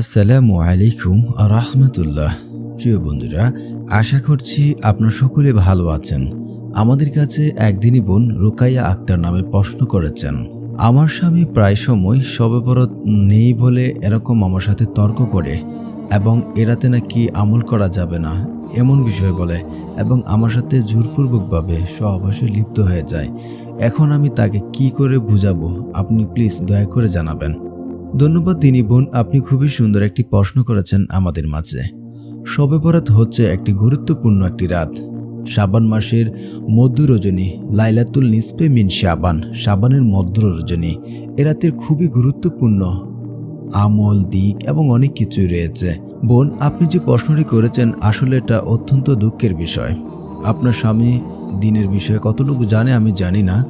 আসসালামু আলাইকুম রহমতুল্লাহ প্রিয় বন্ধুরা, আশা করছি আপনার সকলে ভালো আছেন। আমাদের কাছে একদিনই বোন রুকাইয়া আক্তার নামে প্রশ্ন করেছেন, আমার স্বামী প্রায় সময় সবে বরত নেই বলে এরকম আমার সাথে তর্ক করে এবং এরাতে নাকি আমল করা যাবে না। এমন বিষয় বলে এবং আমার সাথে জোরপূর্বকভাবে সহবাসে লিপ্ত হয়ে যায়। এখন আমি তাকে কি করে বুঝাবো? আপনি প্লিজ দয়া করে জানাবেন। ধন্যবাদ, দিনী বোন। আপনি খুবই সুন্দর একটি প্রশ্ন করেছেন আমাদের মাঝে। শবে বরাত হচ্ছে একটি গুরুত্বপূর্ণ একটি রাত। শাবান মাসের মধ্য রজনী, লাইলাতুল নিসপে মিন শাবান, শাবানের মধ্য রজনী, এ রাতের খুবই গুরুত্বপূর্ণ আমল, দিক এবং অনেক কিছুই রয়েছে। বোন, আপনি যে প্রশ্নটি করেছেন আসলে এটা অত্যন্ত দুঃখের বিষয়। আপনার স্বামী দিনের বিষয়ে কতটুকু জানে আমি জানি না।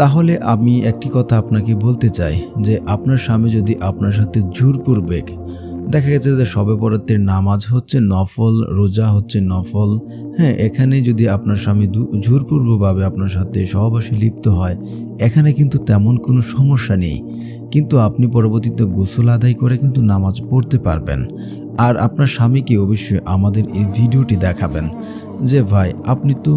তাহলে আমি একটি কথা আপনাকে বলতে চাই, যে আপনার স্বামী যদি আপনার সাথে জোরপূর্বেক দেখা গেছে যে সবে বরাতের নামাজ হচ্ছে নফল, রোজা হচ্ছে নফল হ্যাঁ এখানে যদি আপনার স্বামী জোরপূর্বকভাবে আপনার সাথে সহবাসে লিপ্ত হয়, এখানে কিন্তু তেমন কোনো সমস্যা নেই। কিন্তু আপনি পরবর্তীতে গোসল আদায় করে কিন্তু নামাজ পড়তে পারবেন। আর আপনার স্বামীকে অবশ্যই আমাদের এই ভিডিওটি দেখাবেন, যে ভাই, আপনি তো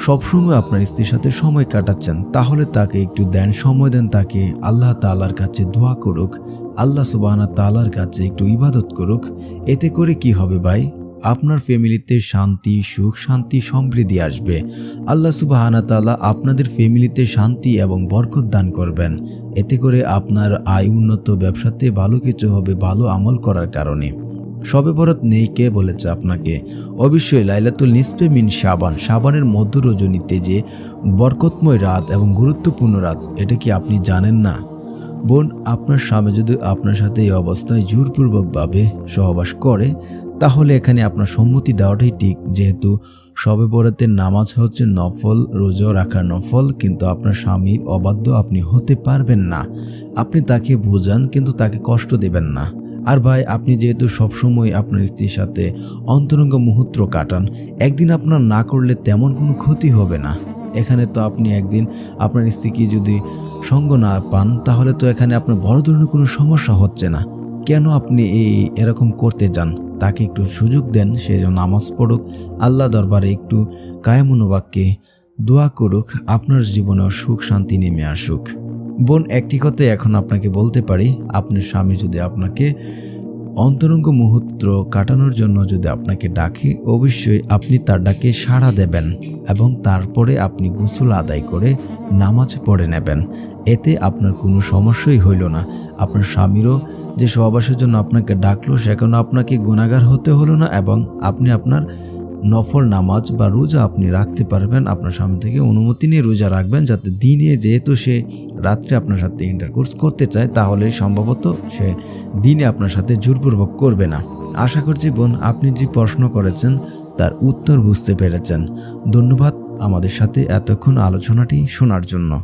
সবসময় আপনার স্ত্রীর সাথে সময় কাটাচ্ছেন, তাহলে তাকে একটু দেন সময় দেন, তাকে আল্লাহ তালার কাছে দোয়া করুক, আল্লাহ সুবাহানা তালার কাছে একটু ইবাদত করুক। এতে করে কি হবে ভাই? আপনার ফ্যামিলিতে শান্তি, সুখ, শান্তি, সমৃদ্ধি আসবে। আল্লাহ সুবাহানা তালা আপনাদের ফ্যামিলিতে শান্তি এবং বরকত দান করবেন। এতে করে আপনার আয় উন্নত, ব্যবসাতে ভালো কিছু হবে, ভালো আমল করার কারণে। সবে বরত নেই কে বলেছে আপনাকে? অবশ্যই লাইলাতুল নিসপে মিন সাবান সাবানের মধ্য রজনীতে যে বরকতময় রাত এবং গুরুত্বপূর্ণ রাত, এটা কি আপনি জানেন না? বোন, আপনার স্বামী যদি আপনার সাথে এই অবস্থায় জোরপূর্বকভাবে সহবাস করে, তাহলে এখানে আপনার সম্মতি দেওয়াটাই ঠিক। যেহেতু সবে বরাতের নামাজ হচ্ছে নফল, রোজা রাখার নফল, কিন্তু আপনার স্বামীর অবাধ্য আপনি হতে পারবেন না। আপনি তাকে বোঝান, কিন্তু তাকে কষ্ট দেবেন না। আর ভাই, আপনি যেহেতু সবসময় আপনার স্ত্রীর সাথে অন্তরঙ্গ মুহূর্ত কাটান, একদিন আপনার না করলে তেমন কোনো ক্ষতি হবে না। এখানে তো আপনি একদিন আপনার স্ত্রীকে যদি সঙ্গ না পান, তাহলে তো এখানে আপনার বড় ধরনের কোনো সমস্যা হচ্ছে না। কেন আপনি এই এরকম করতে যান? তাকে একটু সুযোগ দেন, সে যেন নামাজ পড়ুক, আল্লাহ দরবারে একটু কায়মনোবাক্যে দোয়া করুক, আপনার জীবনেও সুখ শান্তি নেমে আসুক। বোন, একটি কথাই এখন আপনাকে বলতে পারি। আপনার স্বামী যদি আপনাকে অন্তরঙ্গ মুহূর্ত কাটানোর জন্য যদি আপনাকে ডাকে, অবশ্যই আপনি তার ডাকে সাড়া দেবেন এবং তারপরে আপনি গোসল আদায় করে নামাজ পড়ে নেবেন। এতে আপনার কোনো সমস্যাই হইল না। আপনার স্বামীরও যে সহবাসের জন্য আপনাকে ডাকলো সেখানে আপনাকে গুণাগার হতে হলো না এবং আপনি আপনার নফল নামাজ বা রোজা আপনি রাখতে পারবেন। আপনার স্বামী থেকে অনুমতি নিয়ে রোজা রাখবেন যাতে দিনে যেহেতু সে রাত্রে আপনার সাথে ইন্টারকোর্স করতে চায়, তাহলে সম্ভবত সে দিনে আপনার সাথে জোরপূর্বক করবে না। আশা করছি বোন, আপনি যে প্রশ্ন করেছেন তার উত্তর বুঝতে পেরেছেন। ধন্যবাদ আমাদের সাথে এতক্ষণ আলোচনাটি শোনার জন্য।